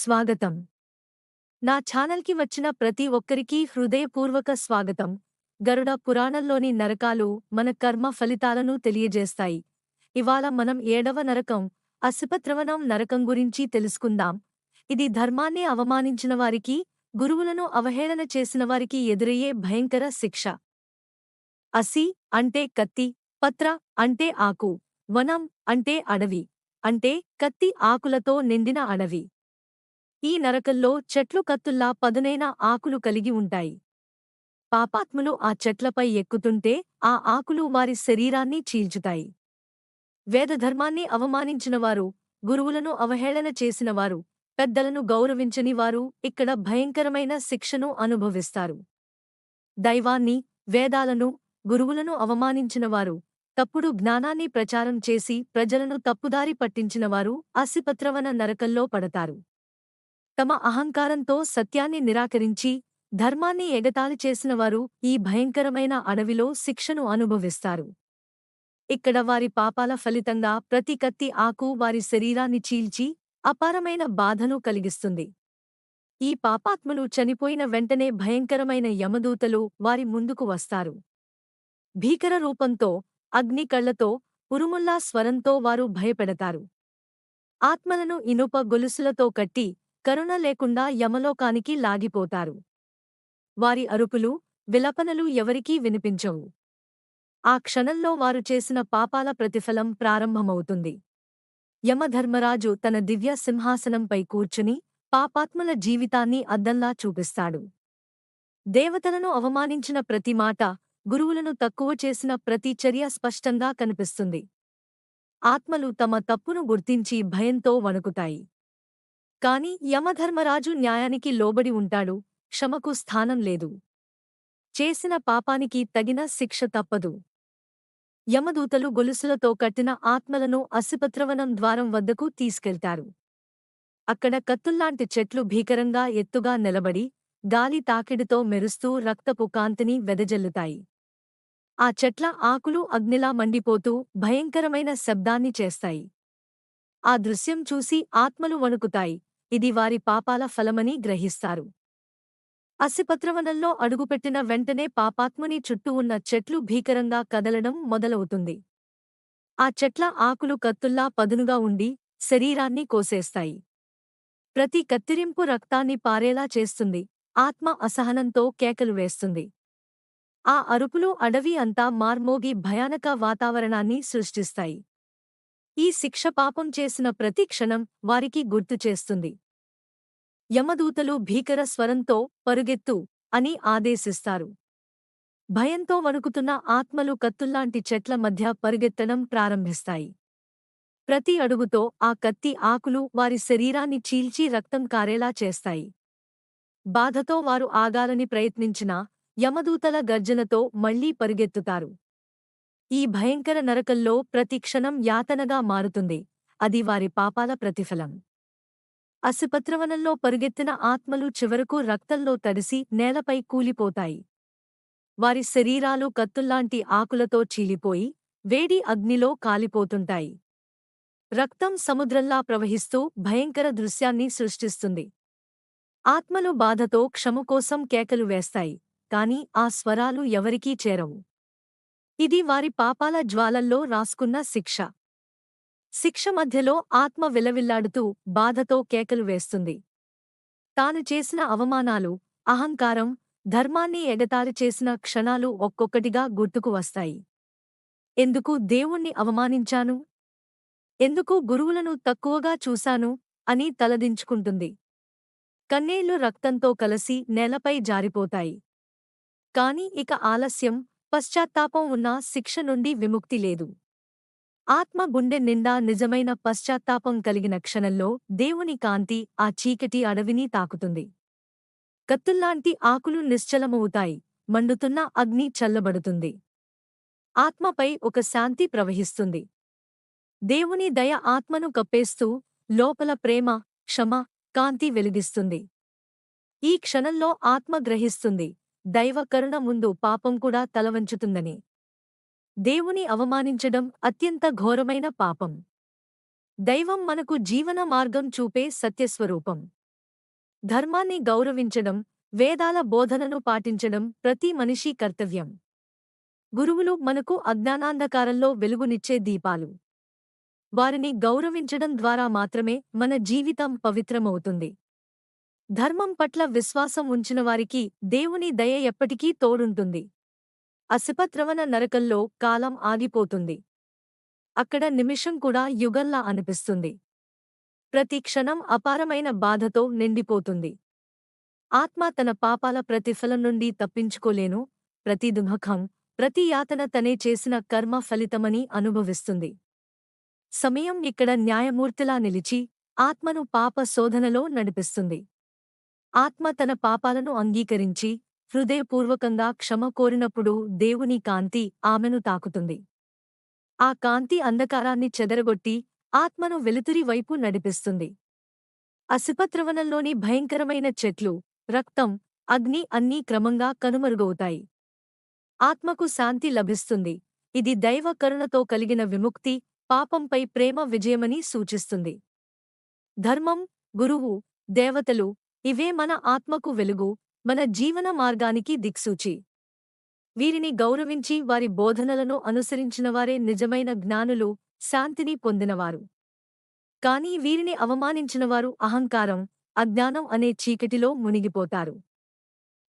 స్వాగతం. నా ఛానల్కి వచ్చిన ప్రతి ఒక్కరికీ హృదయపూర్వక స్వాగతం. గరుడ పురాణంలోని నరకాలు మన కర్మ ఫలితాలను తెలియజేస్తాయి. ఇవాళ మనం ఏడవ నరకం అసిపత్రవనం నరకం గురించి తెలుసుకుందాం. ఇది ధర్మాన్ని అవమానించిన వారికి గురువులను అవహేళన చేసిన వారికి ఎదురయ్యే భయంకర శిక్ష. అసి అంటే కత్తి పత్ర అంటే ఆకు వనం అంటే అడవి అంటే కత్తి ఆకులతో నిండిన అడవి. ఈ నరకల్లో చెట్లు కత్తుల్లా పదునైన ఆకులు కలిగి ఉంటాయి. పాపాత్ములు ఆ చెట్లపై ఎక్కుతుంటే ఆ ఆకులు వారి శరీరాన్ని చీల్చుతాయి. వేదధర్మాన్ని అవమానించినవారు గురువులను అవహేళన చేసినవారు పెద్దలను గౌరవించని వారు ఇక్కడ భయంకరమైన శిక్షను అనుభవిస్తారు. దైవాన్ని వేదాలను గురువులను అవమానించినవారు తప్పుడు జ్ఞానాన్ని ప్రచారం చేసి ప్రజలను తప్పుదారి పట్టించినవారు అసిపత్రవన నరకల్లో పడతారు. తమ అహంకారంతో సత్యాన్ని నిరాకరించి ధర్మాన్ని ఎగతాళి చేసినవారు ఈ భయంకరమైన అడవిలో శిక్షను అనుభవిస్తారు. ఇక్కడ వారి పాపాల ఫలితంగా ప్రతి కత్తి ఆకు వారి శరీరాన్ని చీల్చి అపారమైన బాధను కలిగిస్తుంది. ఈ పాపాత్ములు చనిపోయిన వెంటనే భయంకరమైన యమదూతలు వారి ముందుకు వస్తారు. భీకర రూపంతో అగ్ని కళ్ళతో ఉరుముల్లా స్వరంతో వారు భయపెడతారు. ఆత్మలను ఇనుప గొలుసులతో కట్టి కరుణ లేకుండా యమలోకానికి లాగిపోతారు. వారి అరుపులు విలపనలు ఎవరికీ వినిపించవు. ఆ క్షణంలో వారు చేసిన పాపాల ప్రతిఫలం ప్రారంభమవుతుంది. యమధర్మరాజు తన దివ్య సింహాసనంపై కూర్చుని పాపాత్ముల జీవితాన్ని అద్దంలా చూపిస్తాడు. దేవతలను అవమానించిన ప్రతి మాట గురువులను తక్కువ చేసిన ప్రతి చర్య స్పష్టంగా కనిపిస్తుంది. ఆత్మలు తమ తప్పును గుర్తించి భయంతో వణుకుతాయి. కాని యమధర్మరాజు న్యాయానికి లోబడి ఉంటాడు క్షమకు స్థానం లేదు. చేసిన పాపానికి తగిన శిక్ష తప్పదు. యమదూతలు గొలుసులతో కట్టిన ఆత్మలను అసిపత్రవనం ద్వారం వద్దకు తీసుకెళ్తారు. అక్కడ కత్తుల్లాంటి చెట్లు భీకరంగా ఎత్తుగా నిలబడి గాలి తాకిడితో మెరుస్తూ రక్తపు కాంతిని వెదజల్లుతాయి. ఆ చెట్ల ఆకులు అగ్నిలా మండిపోతూ భయంకరమైన శబ్దాన్ని చేస్తాయి. ఆ దృశ్యం చూసి ఆత్మలు వణుకుతాయి. ఇది వారి పాపాల ఫలమని గ్రహిస్తారు. అసిపత్రవనంలో అడుగుపెట్టిన వెంటనే పాపాత్ముని చుట్టూ ఉన్న చెట్లు భీకరంగా కదలడం మొదలవుతుంది. ఆ చెట్ల ఆకులు కత్తుల్లా పదునుగా ఉండి శరీరాన్ని కోసేస్తాయి. ప్రతి కత్తిరింపు రక్తాన్ని పారేలా చేస్తుంది. ఆత్మ అసహనంతో కేకలు వేస్తుంది. ఆ అరుపులు అడవి అంతా మార్మోగి భయానక వాతావరణాన్ని సృష్టిస్తాయి. ఈ శిక్ష పాపం చేసిన ప్రతి క్షణం వారికి గుర్తు చేస్తుంది. యమదూతలు భీకర స్వరంతో పరుగెత్తు అని ఆదేశిస్తారు. భయంతో వణుకుతున్న ఆత్మలు కత్తుల్లాంటి చెట్ల మధ్య పరుగెత్తడం ప్రారంభిస్తాయి. ప్రతి అడుగుతో ఆ కత్తి ఆకులు వారి శరీరాన్ని చీల్చి రక్తం కారేలా చేస్తాయి. బాధతో వారు ఆగాలని ప్రయత్నించినా యమదూతల గర్జనతో మళ్ళీ పరుగెత్తుతారు. ఈ భయంకర నరకల్లో ప్రతి క్షణం యాతనగా మారుతుంది. అది వారి పాపాల ప్రతిఫలం. అసిపత్రవనంలో పరుగెత్తిన ఆత్మలు చివరకు రక్తంలో తడిసి నేలపై కూలిపోతాయి. వారి శరీరాలు కత్తుల్లాంటి ఆకులతో చీలిపోయి వేడి అగ్నిలో కాలిపోతుంటాయి. రక్తం సముద్రంలా ప్రవహిస్తూ భయంకర దృశ్యాన్ని సృష్టిస్తుంది. ఆత్మలు బాధతో క్షమ కోసం కేకలు వేస్తాయి కాని ఆ స్వరాలు ఎవరికీ చేరవు. ఇది వారి పాపాల జ్వాలల్లో రాసుకున్న శిక్ష. శిక్ష మధ్యలో ఆత్మ విలవిల్లాడుతూ బాధతో కేకలు వేస్తుంది. తాను చేసిన అవమానాలు అహంకారం ధర్మాన్ని ఎగతాళి చేసిన క్షణాలు ఒక్కొక్కటిగా గుర్తుకు వస్తాయి. ఎందుకు దేవుణ్ణి అవమానించాను? ఎందుకు గురువులను తక్కువగా చూశాను? అని తలదించుకుంటుంది. కన్నేళ్ళు రక్తంతో కలసి నేలపై జారిపోతాయి. కాని ఇక ఆలస్యం పశ్చాత్తాపం ఉన్నా శిక్ష నుండి విముక్తి లేదు. ఆత్మ గుండె నిండా నిజమైన పశ్చాత్తాపం కలిగిన క్షణంలో దేవుని కాంతి ఆ చీకటి అడవిని తాకుతుంది. కత్తుల్లాంటి ఆకులు నిశ్చలమవుతాయి మండుతున్న అగ్ని చల్లబడుతుంది. ఆత్మపై ఒక శాంతి ప్రవహిస్తుంది. దేవుని దయ ఆత్మను కప్పేస్తూ లోపల ప్రేమ క్షమ కాంతి వెలిగిస్తుంది. ఈ క్షణంలో ఆత్మ గ్రహిస్తుంది. దైవ కరుణ ముందు పాపం కూడా తలవంచుతుందని. దేవుని అవమానించడం అత్యంత ఘోరమైన పాపం. దైవం మనకు జీవన మార్గం చూపే సత్యస్వరూపం. ధర్మాన్ని గౌరవించడం వేదాల బోధనను పాటించడం ప్రతి మనిషి కర్తవ్యం. గురువులు మనకు అజ్ఞానాంధకారంలో వెలుగునిచ్చే దీపాలు. వారిని గౌరవించడం ద్వారా మాత్రమే మన జీవితం పవిత్రమవుతుంది. ధర్మం పట్ల విశ్వాసం ఉంచిన వారికి దేవుని దయ ఎప్పటికీ తోడుంటుంది. అసిపత్రవన నరకంలో కాలం ఆగిపోతుంది. అక్కడ నిమిషం కూడా యుగల్లా అనిపిస్తుంది. ప్రతి క్షణం అపారమైన బాధతో నిండిపోతుంది. ఆత్మ తన పాపాల ప్రతిఫలం నుండి తప్పించుకోలేను ప్రతి దుమఖం ప్రతి యాతన తనే చేసిన కర్మ ఫలితమని అనుభవిస్తుంది. సమయం ఇక్కడ న్యాయమూర్తిలా నిలిచి ఆత్మను పాప శోధనలో నడిపిస్తుంది. ఆత్మ తన పాపాలను అంగీకరించి హృదయపూర్వకంగా క్షమ కోరినప్పుడు దేవుని కాంతి ఆమెను తాకుతుంది. ఆ కాంతి అంధకారాన్ని చెదరగొట్టి ఆత్మను వెలుతురి వైపు నడిపిస్తుంది. అసిపత్రవనంలోని భయంకరమైన చెట్లు రక్తం అగ్ని అన్నీ క్రమంగా కనుమరుగవుతాయి. ఆత్మకు శాంతి లభిస్తుంది. ఇది దైవ కరుణతో కలిగిన విముక్తి పాపంపై ప్రేమ విజయమని సూచిస్తుంది. ధర్మం గురువు దేవతలు ఇవే మన ఆత్మకు వెలుగు మన జీవన మార్గానికి దిక్సూచి. వీరిని గౌరవించి వారి బోధనలను అనుసరించినవారే నిజమైన జ్ఞానులు శాంతిని పొందినవారు. కాని వీరిని అవమానించినవారు అహంకారం అజ్ఞానం అనే చీకటిలో మునిగిపోతారు.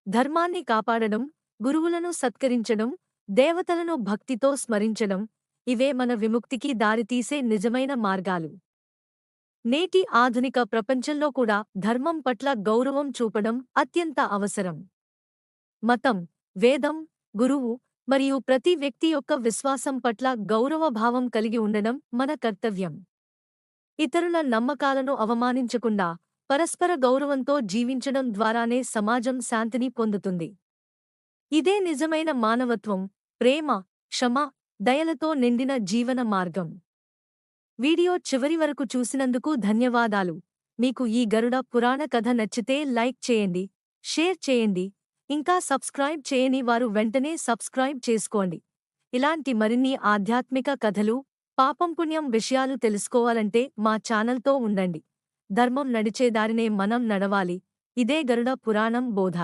ధర్మాన్ని కాపాడడం గురువులను సత్కరించడం దేవతలను భక్తితో స్మరించడం ఇవే మన విముక్తికి దారితీసే నిజమైన మార్గాలు. నేటి ఆధునిక ప్రపంచంలో కూడా ధర్మం పట్ల గౌరవం చూపడం అత్యంత అవసరం. మతం వేదం గురువు మరియు ప్రతి వ్యక్తి యొక్క విశ్వాసం పట్ల గౌరవభావం కలిగి ఉండడం మన కర్తవ్యం. ఇతరుల నమ్మకాలను అవమానించకుండా పరస్పర గౌరవంతో జీవించడం ద్వారానే సమాజం శాంతిని పొందుతుంది. ఇదే నిజమైన మానవత్వం ప్రేమ క్షమ దయలతో నిండిన జీవన మార్గం. వీడియో చివరి వరకు చూసినందుకు ధన్యవాదాలు. మీకు ఈ గరుడ పురాణ కథ నచ్చితే లైక్ చేయండి షేర్ చేయండి ఇంకా సబ్స్క్రైబ్ చేయని వారు వెంటనే సబ్స్క్రైబ్ చేసుకోండి. ఇలాంటి మరిన్ని ఆధ్యాత్మిక కథలు పాపం పుణ్యం విషయాలు తెలుసుకోవాలంటే మా ఛానల్తో ఉండండి. ధర్మం నడిచేదారినే మనం నడవాలి. ఇదే గరుడ పురాణం బోధ.